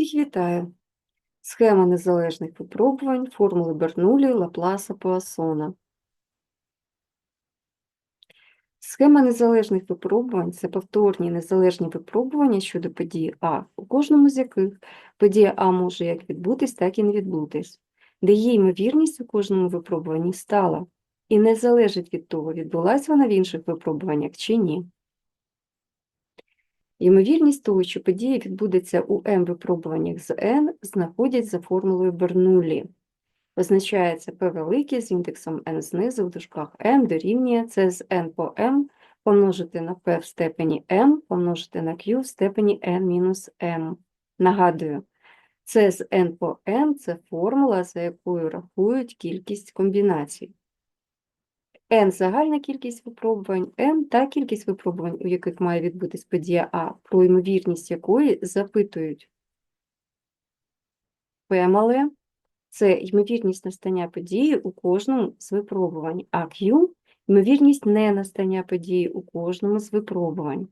Всіх вітаю! Схема незалежних випробувань, формули Бернулі, Лапласа, Пуассона. Схема незалежних випробувань – це повторні незалежні випробування щодо події А, у кожному з яких подія А може як відбутись, так і не відбутись, де її ймовірність у кожному випробуванні стала, і не залежить від того, відбулась вона в інших випробуваннях чи ні. Ймовірність того, що подія відбудеться у m випробуваннях з n, знаходять за формулою Бернулі. Позначається P велике з індексом n знизу в дужках m дорівнює це з n по m помножити на p в степені m помножити на q в степені n мінус m. Нагадую, це з n по m – це формула, за якою рахують кількість комбінацій. N – загальна кількість випробувань, M – та кількість випробувань, у яких має відбутись подія А, про ймовірність якої запитують. P – це ймовірність настання події у кожному з випробувань, а Q – ймовірність не настання події у кожному з випробувань.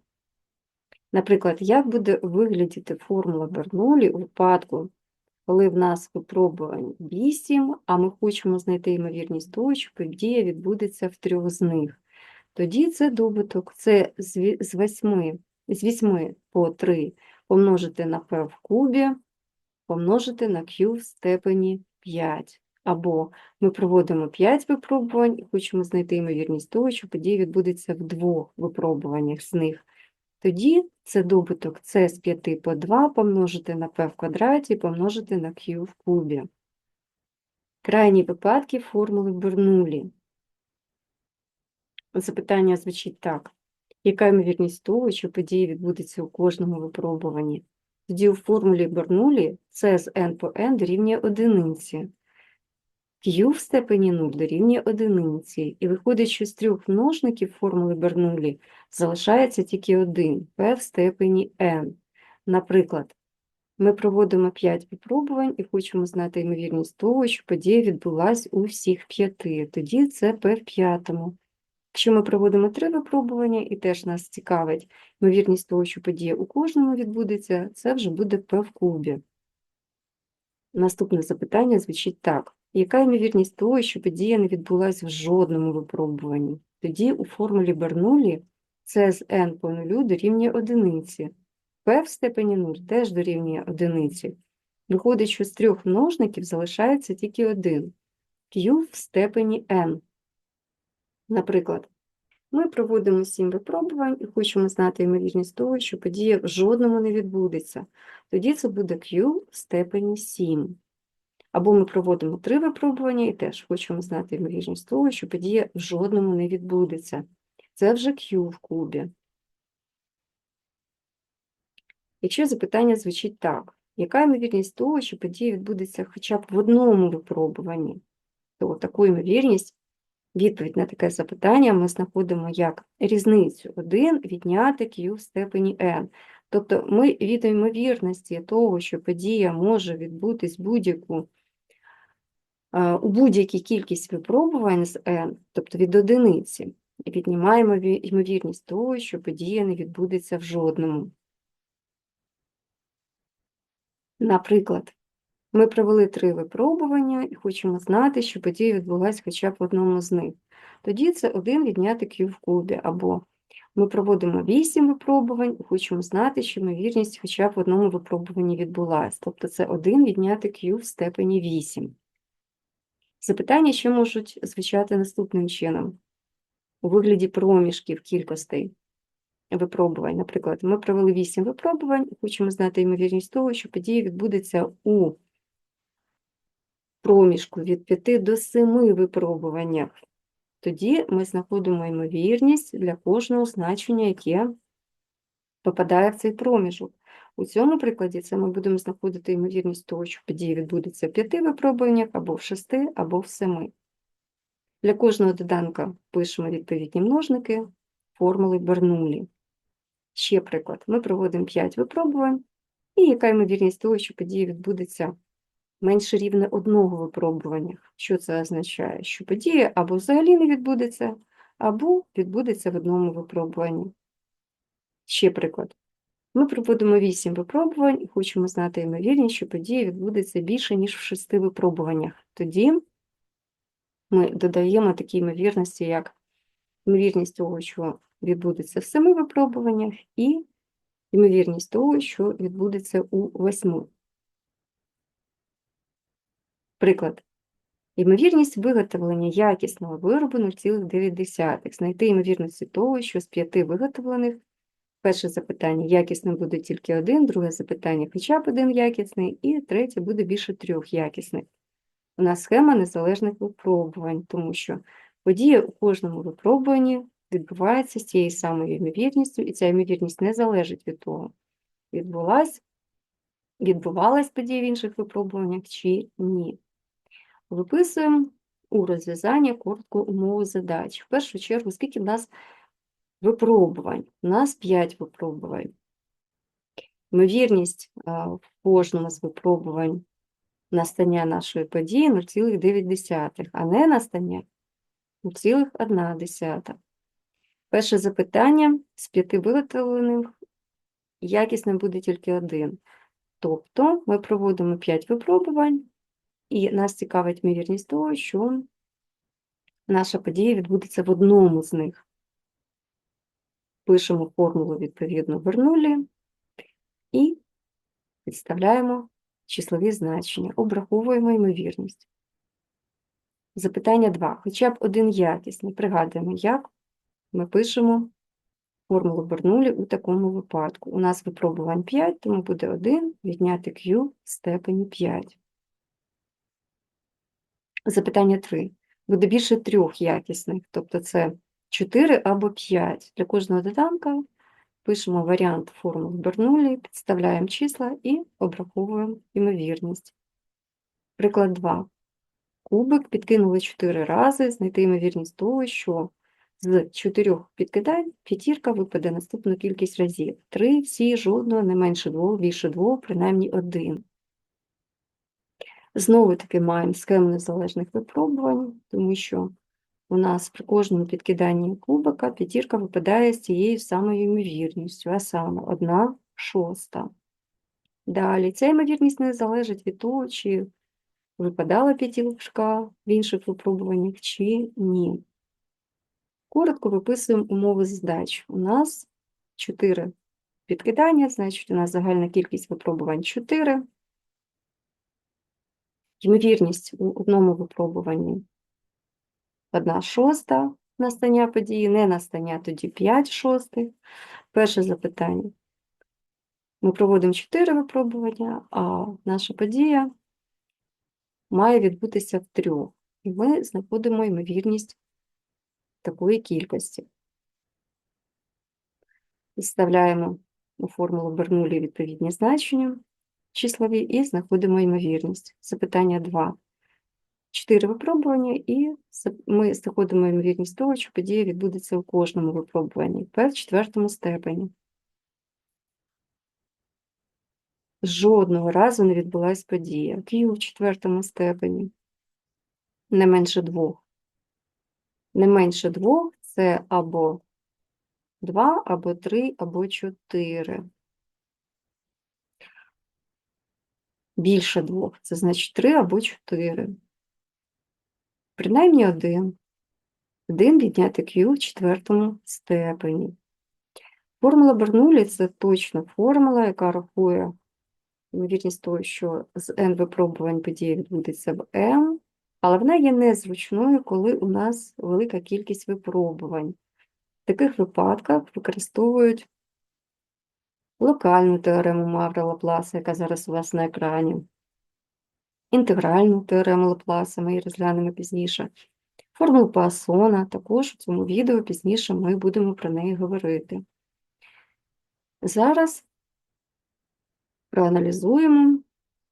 Наприклад, як буде виглядіти формула Бернулі у випадку, коли в нас випробувань 8, а ми хочемо знайти ймовірність того, що подія відбудеться в трьох з них. Тоді це добуток, це з 8, з 8 по 3 помножити на p в кубі, помножити на q в степені 5. Або ми проводимо 5 випробувань і хочемо знайти ймовірність того, що подія відбудеться в двох випробуваннях з них. Тоді це добуток c з 5 по 2 помножити на p в квадраті помножити на q в кубі. Крайні випадки формули Бернулі. Запитання звучить так. Яка ймовірність того, що подія відбудеться у кожному випробуванні? Тоді у формулі Бернулі c з n по n дорівнює одиниці. Q в степені 0 дорівнює одиниці. І виходить, що з трьох множників формули Бернулі залишається тільки один p в степені n. Наприклад, ми проводимо 5 випробувань і хочемо знати ймовірність того, що подія відбулась у всіх п'яти. Тоді це p в п'ятому. Якщо ми проводимо три випробування і теж нас цікавить ймовірність того, що подія у кожному відбудеться, це вже буде p в кубі. Наступне запитання звучить так. Яка ймовірність того, що подія не відбулася в жодному випробуванні? Тоді у формулі Бернулі це з n по нулю дорівнює одиниці. p в степені 0 теж дорівнює одиниці. Виходить, що з трьох множників залишається тільки один – q в степені n. Наприклад, ми проводимо 7 випробувань і хочемо знати ймовірність того, що подія в жодному не відбудеться. Тоді це буде q в степені 7. Або ми проводимо 3 випробування і теж хочемо знати ймовірність того, що подія в жодному не відбудеться. Це вже q в кубі. Якщо запитання звучить так, яка ймовірність того, що подія відбудеться хоча б в одному випробуванні, то таку ймовірність Відповідь на таке запитання ми знаходимо як різницю 1 відняти q в степені n. Тобто ми від ймовірності того, що подія може відбутись будь-яку е, у будь-якій кількість випробувань з n, тобто від одиниці, віднімаємо ві- ймовірність того, що подія не відбудеться в жодному. Наприклад, ми провели три випробування і хочемо знати, що подія відбулася хоча б в одному з них. Тоді це 1 відняти q в кубі, або ми проводимо 8 випробувань і хочемо знати, що ймовірність хоча б в одному випробуванні відбулася. Тобто це 1 відняти q в степені 8. Запитання ще можуть звучати наступним чином. У вигляді проміжків кількостей випробувань. Наприклад, ми провели 8 випробувань хочемо знати ймовірність того, що подія відбудеться у проміжку від 5 до 7 випробуваннях. Тоді ми знаходимо ймовірність для кожного значення, яке попадає в цей проміжок. У цьому прикладі це ми будемо знаходити ймовірність того, що подія відбудеться в 5 випробуваннях, або в 6, або в 7. Для кожного доданка пишемо відповідні множники формули Бернулі. Ще приклад. Ми проводимо 5 випробувань, і яка ймовірність того, що подія відбудеться менше рівне одного випробування. Що це означає? Що подія або взагалі не відбудеться, або відбудеться в одному випробуванні. Ще приклад. Ми проводимо 8 випробувань і хочемо знати ймовірність, що подія відбудеться більше, ніж в 6 випробуваннях. Тоді ми додаємо такі ймовірності, як ймовірність того, що відбудеться в 7 випробуваннях, і ймовірність того, що відбудеться у 8. Приклад. Ймовірність виготовлення якісного виробу 0,9. Знайти ймовірності того, що з п'яти виготовлених перше запитання якісним буде тільки один, друге запитання хоча б один якісний, і третє буде більше трьох якісних. У нас схема незалежних випробувань, тому що подія у кожному випробуванні відбувається з тією самою ймовірністю, і ця ймовірність не залежить від того, відбувалась подія в інших випробуваннях чи ні. Виписуємо у розв'язання коротку умову задач. В першу чергу, скільки в нас випробувань? У нас 5 випробувань. Ймовірність в кожному з випробувань настання нашої події 0,9, а не настання 0,1. Перше запитання з п'яти виготовлених якісним буде тільки один. Тобто ми проводимо 5 випробувань, і нас цікавить ймовірність того, що наша подія відбудеться в одному з них. Пишемо формулу відповідно Бернулі і підставляємо числові значення, обраховуємо ймовірність. Запитання 2. Хоча б один якісний. Пригадуємо, як ми пишемо формулу Бернулі у такому випадку. У нас випробувань 5, тому буде 1 відняти Q в степені 5. Запитання 3. Буде більше трьох якісних, тобто це 4 або 5. Для кожного доданка пишемо варіант формул Бернулі, підставляємо числа і обраховуємо ймовірність. Приклад 2. Кубик підкинули 4 рази, знайти ймовірність того, що з 4 підкидань п'ятірка випаде наступну кількість разів. 3, всі, жодного, не менше 2, більше 2, принаймні 1. Знову таки маємо схему незалежних випробувань, тому що у нас при кожному підкиданні кубика п'ятірка випадає з цією самою ймовірністю, а саме 1 шоста. Далі, ця ймовірність не залежить від того, чи випадала п'ятірка в інших випробуваннях, чи ні. Коротко виписуємо умови задач. У нас 4 підкидання, значить, у нас загальна кількість випробувань 4. Ймовірність у одному випробуванні 1 шоста настання події, не настання, тоді 5 шостих. Перше запитання. Ми проводимо 4 випробування, а наша подія має відбутися в трьох. І ми знаходимо ймовірність такої кількості. Вставляємо у формулу Бернулі відповідні значення числові і знаходимо ймовірність. Запитання 2. 4 випробування, і ми знаходимо ймовірність того, що подія відбудеться у кожному випробуванні, в четвертому степені. Жодного разу не відбулася подія. Q в четвертому степені. Не менше двох. Не менше двох це або 2, або 3, або 4. Більше двох, це значить 3 або 4. Принаймні один. Один відняти Q в четвертому степені. Формула Бернулі це точна формула, яка рахує ймовірність того, що з n випробувань подія відбудеться в m, але вона є незручною, коли у нас велика кількість випробувань. В таких випадках використовують локальну теорему Мавра Лапласа, яка зараз у вас на екрані, інтегральну теорему Лапласа, ми її розглянемо пізніше. Формулу Пуассона, також у цьому відео пізніше ми будемо про неї говорити. Зараз проаналізуємо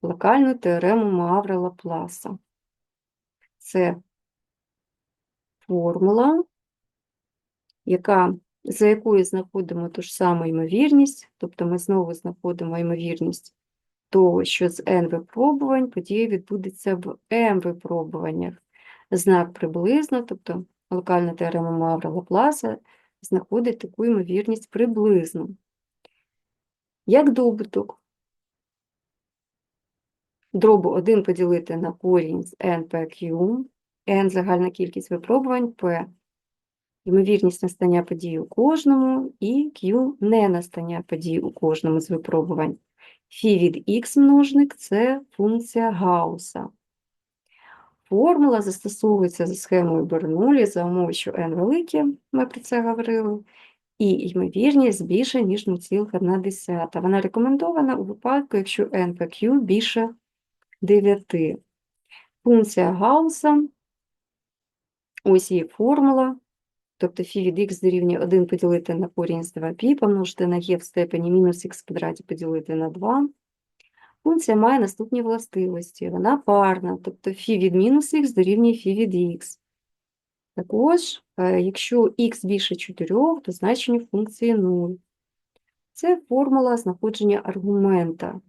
локальну теорему Мавра Лапласа. Це формула, яка за якою знаходимо ту ж саму ймовірність, тобто ми знову знаходимо ймовірність того, що з n випробувань подія відбудеться в m випробуваннях. Знак приблизно, тобто локальна теорема Мавра Лапласа знаходить таку ймовірність приблизно. Як добуток дробу 1 поділити на корінь з NPQ, N – загальна кількість випробувань, P – ймовірність настання події у кожному, і Q – не настання подій у кожному з випробувань. Фі від X множник – це функція Гаусса. Формула застосовується за схемою Бернулі за умови, що n велике, ми про це говорили, і ймовірність більше, ніж 0,1. Вона рекомендована у випадку, якщо n по більше 9. Функція Гаусса, ось її формула, тобто фі від x дорівнює 1 поділити на корінь з 2π, помножити на e в степені мінус х квадраті поділити на 2. Функція має наступні властивості. Вона парна, тобто фі від мінус х дорівнює фі від х. Також, е, якщо х більше 4, то значення функції 0. Це формула знаходження аргумента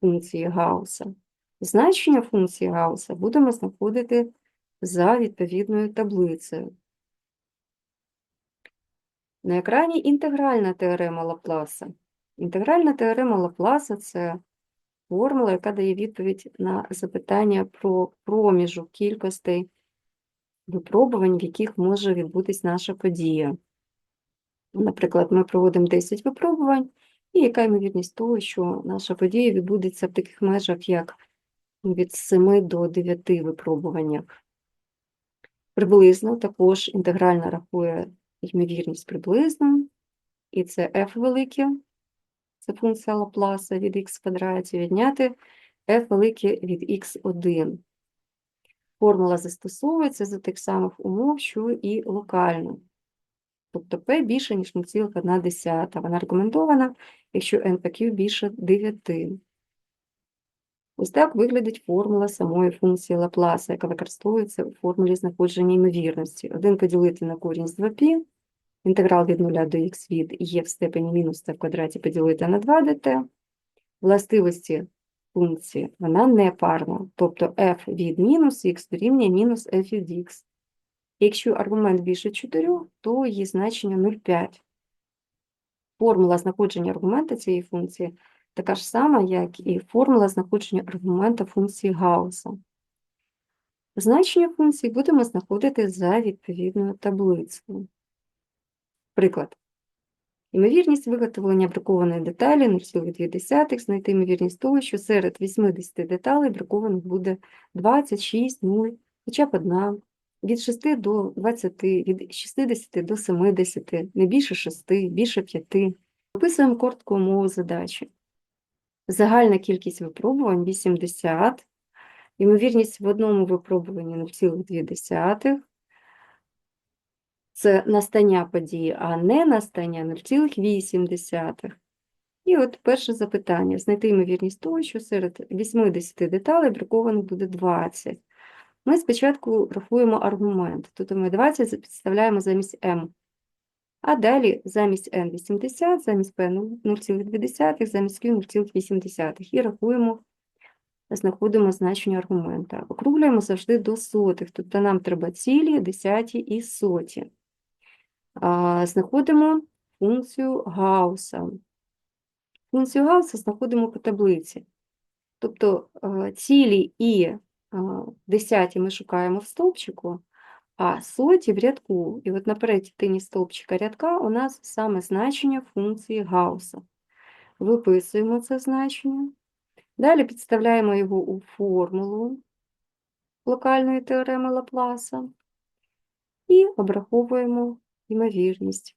функції Гаусса. Значення функції Гаусса будемо знаходити за відповідною таблицею. На екрані інтегральна теорема Лапласа. Інтегральна теорема Лапласа – це формула, яка дає відповідь на запитання про проміжок кількостей випробувань, в яких може відбутись наша подія. Наприклад, ми проводимо 10 випробувань, і яка ймовірність того, що наша подія відбудеться в таких межах, як від 7 до 9 випробуваннях. Приблизно також інтегрально рахує ймовірність приблизно, і це f велике, це функція Лапласа від х квадраті, відняти f велике від x1. Формула застосовується за тих самих умов, що і локально. Тобто p більше, ніж 0,1. Вона рекомендована, якщо n по q більше 9. Ось так виглядить формула самої функції Лапласа, яка використовується у формулі знаходження ймовірності. 1 поділити на корінь з 2π, інтеграл від 0 до х від e в степені мінус t в квадраті поділити на 2 dt. Властивості функції, вона не парна, тобто f від мінус х дорівнює мінус f від x. Якщо аргумент більше 4, то її значення 0,5. Формула знаходження аргумента цієї функції така ж сама, як і формула знаходження аргумента функції Гаусса. Значення функції будемо знаходити за відповідною таблицею. Приклад. Ймовірність виготовлення бракованої деталі 0,2, знайти ймовірність того, що серед 80 деталей бракованих буде 26, 0, хоча б одна, від 6 до 20, від 60 до 70, не більше 6, більше 5. Описуємо коротку умову задачі. Загальна кількість випробувань 80, ймовірність в одному випробуванні 0,2, це настання події, а не настання 0,8. І от перше запитання. Знайти ймовірність того, що серед 80 деталей бракованих буде 20. Ми спочатку рахуємо аргумент. Тут ми 20 підставляємо замість m. А далі замість n 80, замість p 0,2, замість q 0,8. І рахуємо, знаходимо значення аргумента. Округлюємо завжди до сотих, тобто нам треба цілі, десяті і соті. Знаходимо функцію Гаусса. Функцію Гаусса знаходимо по таблиці. Тобто цілі і десяті ми шукаємо в стовпчику, а соті в рядку. І от на перетині стовпчика рядка у нас саме значення функції Гаусса. Виписуємо це значення. Далі підставляємо його у формулу локальної теореми Лапласа і обраховуємо ймовірність.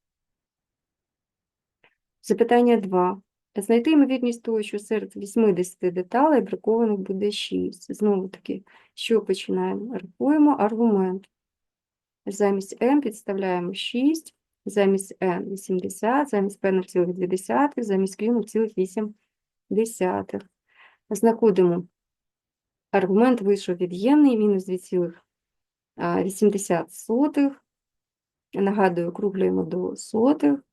Запитання 2. Знайти ймовірність того, що серед 80 деталей бракованих буде 6. Знову таки, що починаємо? Рахуємо аргумент. Замість m підставляємо 6, замість n 80, замість p 0,2, замість q 0,8. Знаходимо аргумент вийшов від'ємний, мінус 2,80. Нагадую, округлюємо до сотих.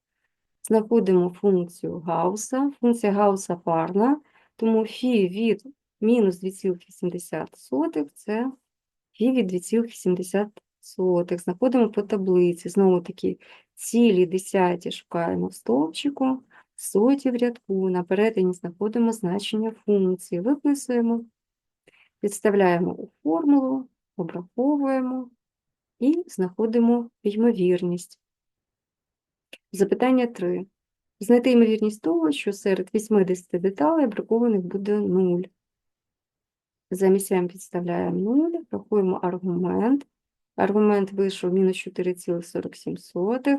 Знаходимо функцію Гаусса. Функція Гаусса парна, тому фі від мінус 2,80 це фі від 2,70. Знаходимо по таблиці. Знову таки, цілі десяті шукаємо в стовпчику, соті в рядку на перетині знаходимо значення функції, виписуємо, підставляємо у формулу, обраховуємо і знаходимо ймовірність. Запитання 3. Знайти ймовірність того, що серед 80 деталей бракованих буде 0. Замість підставляємо 0, рахуємо аргумент. Аргумент вийшов мінус 4,47.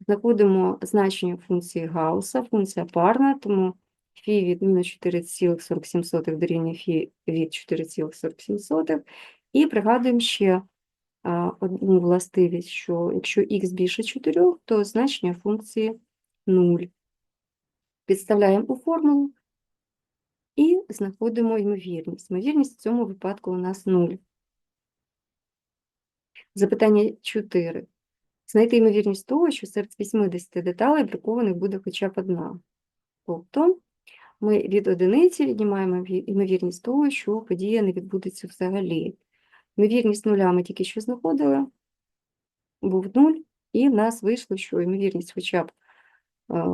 Знаходимо значення функції Гаусса, функція парна, тому φ від мінус 4,47 дорівнює φ від 4,47. І пригадуємо ще одну властивість, що якщо х більше 4, то значення функції 0. Підставляємо у формулу і знаходимо ймовірність. Ймовірність в цьому випадку у нас 0. Запитання 4. Знайти ймовірність того, що серед 80 деталей бракованих буде хоча б одна. Тобто ми від одиниці віднімаємо ймовірність того, що подія не відбудеться взагалі. Ймовірність нуля ми тільки що знаходили, був 0, і в нас вийшло, що ймовірність хоча б е,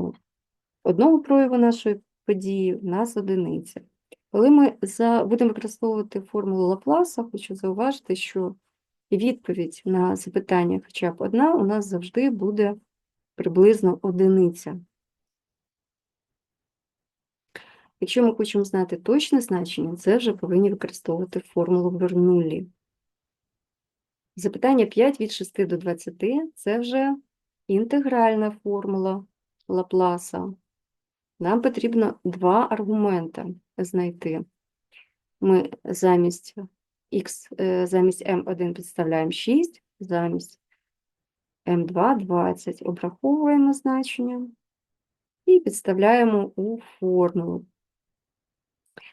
одного прояву нашої події в нас одиниця. Коли ми за, будемо використовувати формулу Лапласа, хочу зауважити, що відповідь на запитання хоча б одна у нас завжди буде приблизно одиниця. Якщо ми хочемо знати точне значення, це вже повинні використовувати формулу Бернуллі. Запитання 5 від 6 до 20 – це вже інтегральна формула Лапласа. Нам потрібно два аргумента знайти. Ми замість x, е, замість m1 підставляємо 6, замість m2 – 20. Обраховуємо значення і підставляємо у формулу.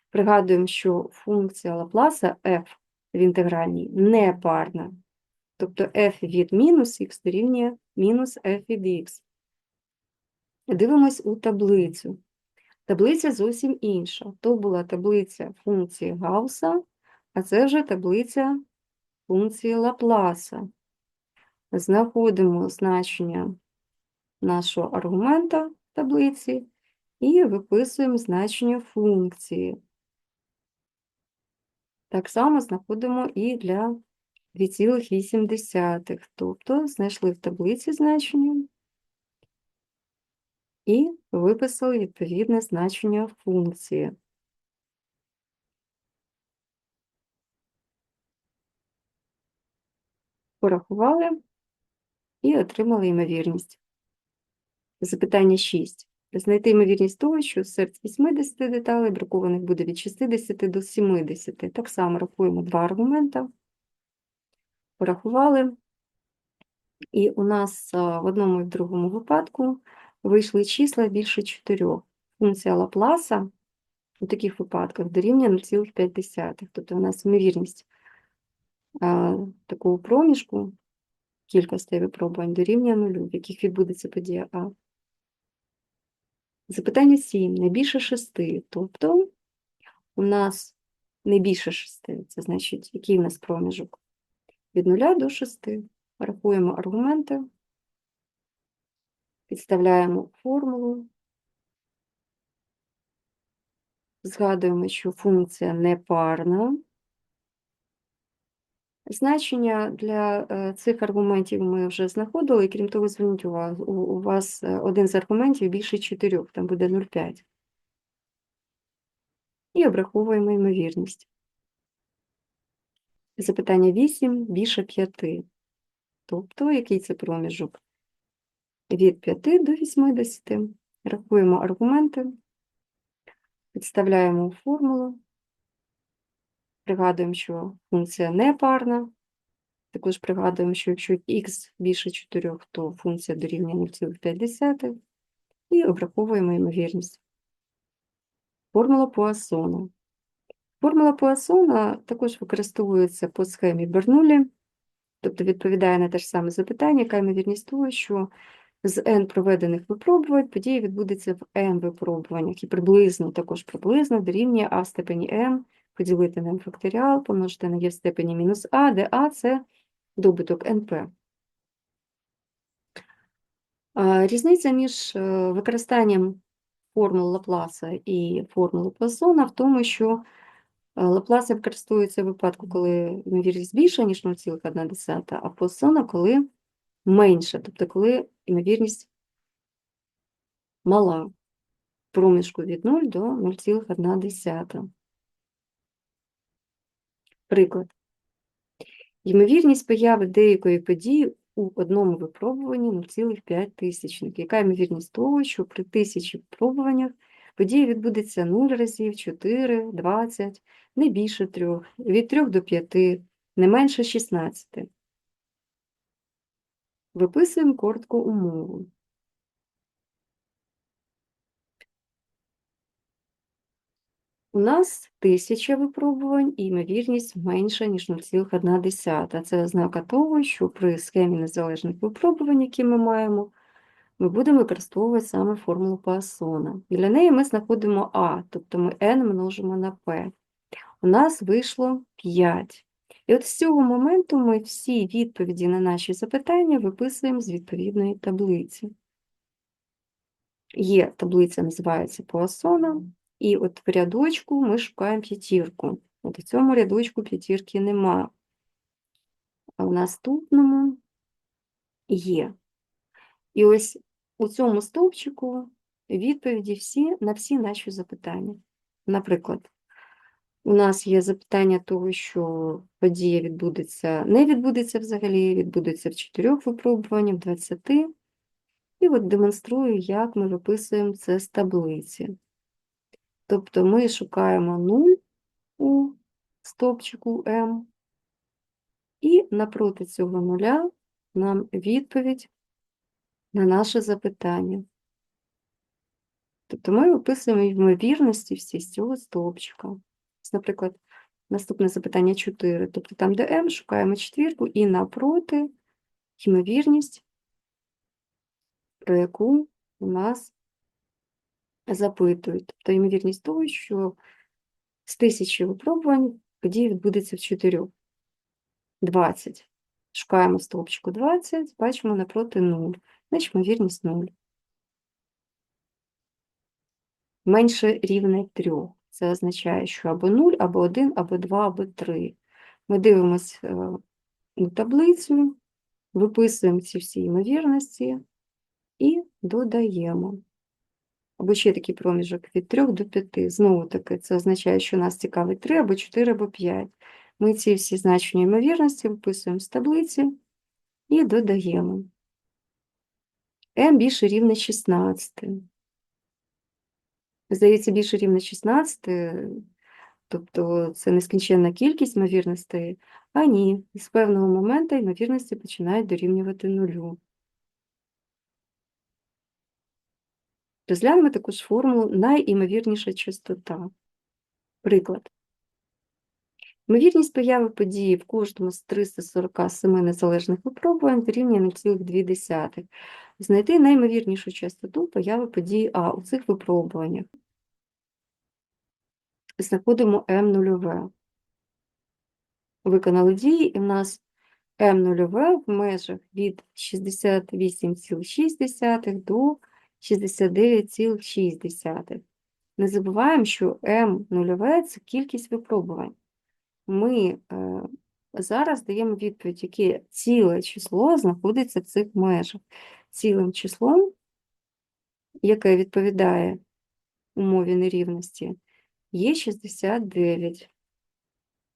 Пригадуємо, що функція Лапласа f в інтегральній не парна. Тобто f від мінус х дорівнює мінус f від х. Дивимось у таблицю. Таблиця зовсім інша. То була таблиця функції Гаусса, а це вже таблиця функції Лапласа. Знаходимо значення нашого аргумента в таблиці і виписуємо значення функції. Так само знаходимо і для 2,8. Тобто знайшли в таблиці значення і виписали відповідне значення функції. Порахували і отримали ймовірність. Запитання 6. Знайти ймовірність того, що серед 80 деталей бракованих буде від 60 до 70. Так само рахуємо два аргумента. Порахували. І у нас в одному і в другому випадку вийшли числа більше 4. Функція Лапласа у таких випадках дорівнює 0,5. Тобто у нас ймовірність такого проміжку кількості випробувань дорівнює нулю, в яких відбудеться подія А. Запитання 7. Не більше 6. Тобто у нас не більше 6. Це значить, який у нас проміжок? Від 0 до 6. Рахуємо аргументи, підставляємо формулу, згадуємо, що функція непарна. Значення для е, цих аргументів ми вже знаходили, і крім того, зверніть увагу, у, вас е, один з аргументів більше 4, там буде 0,5. І обраховуємо ймовірність. Запитання 8 більше 5. Тобто, який це проміжок? Від 5 до 80. Рахуємо аргументи, підставляємо формулу. Пригадуємо, що функція не парна. Також пригадуємо, що якщо х більше 4, то функція дорівнює 0,5 і обраховуємо ймовірність. Формула Пуассона. Формула Пуассона також використовується по схемі Бернулі, тобто відповідає на те ж саме запитання, яка ймовірність того, що з n проведених випробувань подія відбудеться в m випробуваннях і приблизно, також приблизно дорівнює а в степені m поділити на факторіал, помножити на e в степені мінус а, де а – це добуток NP. Різниця між е, використанням формул Лапласа і формулу Пуассона в тому, що е, Лапласа використовується в випадку, коли ймовірність більша, ніж 0,1, а Пуассона, коли менша, тобто коли ймовірність мала проміжку від 0 до 0,1. Приклад. Ймовірність появи деякої події у одному випробуванні 0,5 тисячник. Яка ймовірність того, що при тисячі випробуваннях подія відбудеться 0 разів, 4, 20, не більше 3, від 3 до 5, не менше 16. Виписуємо коротку умову. У нас тисяча випробувань і ймовірність менша, ніж 0,1. Це ознака того, що при схемі незалежних випробувань, які ми маємо, ми будемо використовувати саме формулу Пуассона. Для неї ми знаходимо А, тобто ми n множимо на p. У нас вийшло 5. І от з цього моменту ми всі відповіді на наші запитання виписуємо з відповідної таблиці. Є таблиця, називається Пуассона, і от в рядочку ми шукаємо п'ятірку. От в цьому рядочку п'ятірки нема. А в наступному є. І ось у цьому стовпчику відповіді всі на всі наші запитання. Наприклад, у нас є запитання того, що подія відбудеться, не відбудеться взагалі, відбудеться в чотирьох випробуваннях, в 20. І от демонструю, як ми виписуємо це з таблиці. Тобто ми шукаємо 0 у стовпчику m, і напроти цього нуля нам відповідь на наше запитання. Тобто ми виписуємо ймовірності всі з цього стовпчика. Наприклад, наступне запитання 4. Тобто там, де m, шукаємо четвірку і напроти ймовірність, про яку у нас запитують. Тобто ймовірність того, що з тисячі випробувань подія відбудеться в 4. 20. Шукаємо стовпчику 20, бачимо напроти 0. Значить, ймовірність 0. Менше рівне 3. Це означає, що або 0, або 1, або 2, або 3. Ми дивимося е, у таблицю, виписуємо ці всі ймовірності і додаємо. Або ще такий проміжок від 3 до 5. Знову таки, це означає, що нас цікавить 3 або 4 або 5. Ми ці всі значення ймовірності виписуємо з таблиці і додаємо. m більше рівне 16. Здається, більше рівне 16, тобто це нескінченна кількість ймовірностей, а ні, з певного моменту ймовірності починають дорівнювати нулю. Розглянемо також формулу найімовірніша частота. Приклад. Ймовірність появи події в кожному з 347 незалежних випробувань дорівнює 0,2. Знайти найімовірнішу частоту появи події А у цих випробуваннях. Знаходимо М0. Виконали дії, і в нас М0 в межах від 68,6 до 69,6. Не забуваємо, що М0 це кількість випробувань. Ми е, зараз даємо відповідь, яке ціле число знаходиться в цих межах. Цілим числом, яке відповідає умові нерівності, є 69.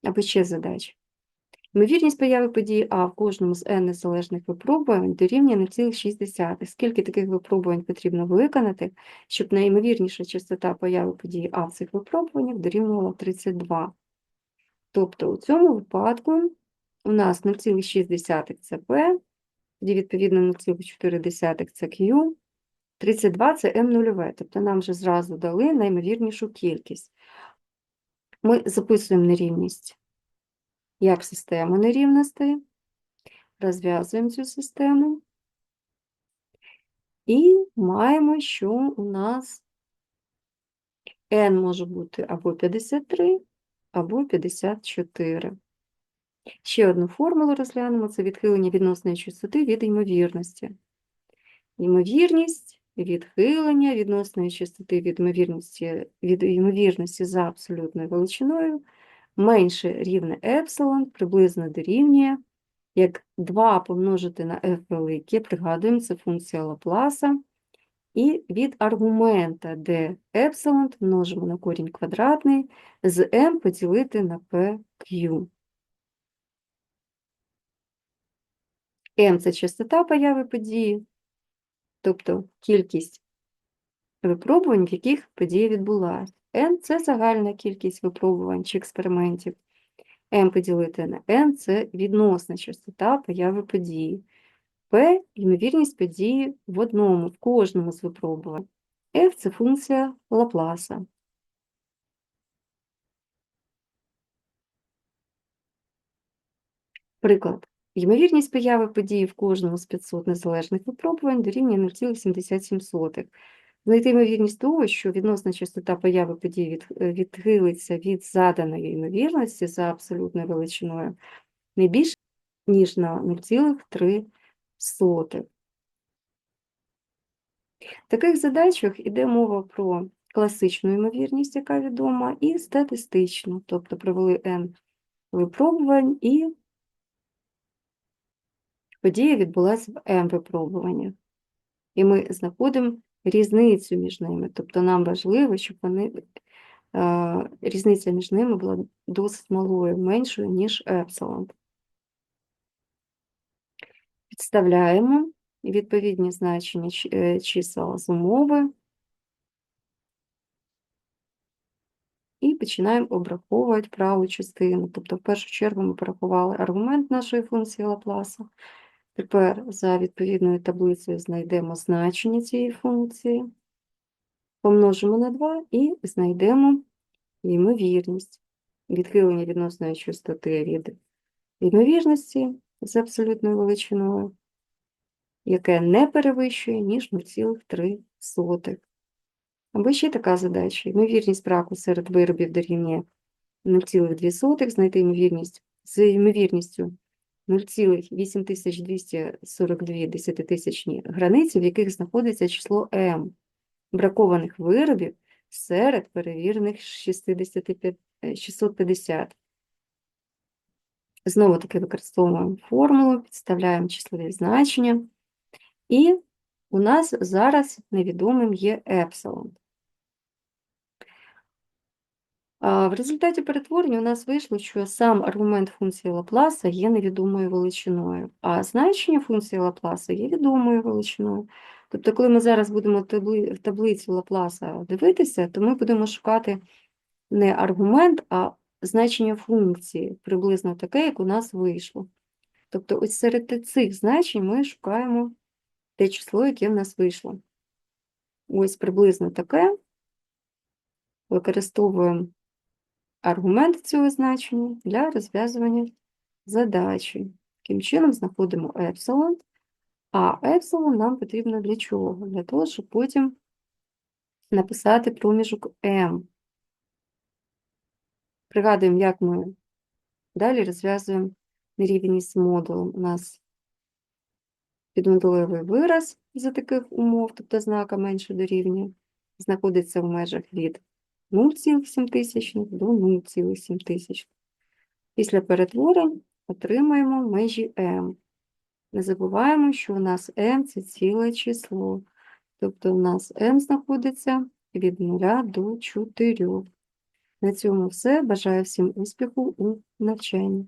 Або ще задача. Ймовірність появи події А в кожному з n незалежних випробувань дорівнює 0,6. Скільки таких випробувань потрібно виконати, щоб найімовірніша частота появи події А в цих випробуваннях дорівнювала 32. Тобто у цьому випадку у нас 0,6 це P, тоді відповідно 0,4 це Q, 32 це М0, тобто нам вже зразу дали найімовірнішу кількість. Ми записуємо нерівність як систему нерівностей, розв'язуємо цю систему і маємо, що у нас n може бути або 53, або 54. Ще одну формулу розглянемо це відхилення відносної частоти від ймовірності. Ймовірність відхилення відносної частоти від ймовірності, від ймовірності за абсолютною величиною менше рівне епсилон приблизно дорівнює, як 2 помножити на f велике, пригадуємо, це функція Лапласа, і від аргумента, де епсилон множимо на корінь квадратний, з m поділити на pq. m – це частота появи події, тобто кількість випробувань, в яких подія відбулася. n – це загальна кількість випробувань чи експериментів. m поділити на n – це відносна частота появи події. P – ймовірність події в одному, в кожному з випробувань. F – це функція Лапласа. Приклад. Ймовірність появи події в кожному з 500 незалежних випробувань дорівнює 0,77. Знайти ймовірність того, що відносна частота появи подій від, відхилиться від заданої ймовірності за абсолютною величиною не більше, ніж на 0,3. В таких задачах йде мова про класичну ймовірність, яка відома, і статистичну, тобто провели n випробувань і подія відбулася в m випробуваннях. І ми знаходимо різницю між ними. Тобто нам важливо, щоб вони, е, різниця між ними була досить малою, меншою, ніж епсилон. Підставляємо відповідні значення е, чисел з умови і починаємо обраховувати праву частину. Тобто, в першу чергу ми порахували аргумент нашої функції Лапласа. Тепер за відповідною таблицею знайдемо значення цієї функції, помножимо на 2 і знайдемо ймовірність відхилення відносної частоти від ймовірності з абсолютною величиною, яке не перевищує, ніж 0,3. Або ще така задача. Ймовірність браку серед виробів дорівнює 0,2, знайти ймовірність з ймовірністю 0,8242 десятитисячні границі, в яких знаходиться число m бракованих виробів серед перевірених 65, 650. Знову таки використовуємо формулу, підставляємо числові значення, і у нас зараз невідомим є епсилон. В результаті перетворення у нас вийшло, що сам аргумент функції Лапласа є невідомою величиною, а значення функції Лапласа є відомою величиною. Тобто, коли ми зараз будемо в таблицю Лапласа дивитися, то ми будемо шукати не аргумент, а значення функції приблизно таке, як у нас вийшло. Тобто, ось серед цих значень ми шукаємо те число, яке в нас вийшло. Ось приблизно таке. Використовуємо аргумент цього значення для розв'язування задачі. Таким чином знаходимо епсилон, а епсилон нам потрібно для чого? Для того, щоб потім написати проміжок m. Пригадуємо, як ми далі розв'язуємо нерівність з модулем. У нас підмодулевий вираз за таких умов, тобто знака менше дорівнює, знаходиться в межах від 0,7 до 0,7. Після перетворень отримаємо межі m. Не забуваємо, що у нас m це ціле число. Тобто у нас m знаходиться від 0 до 4. На цьому все. Бажаю всім успіху у навчанні.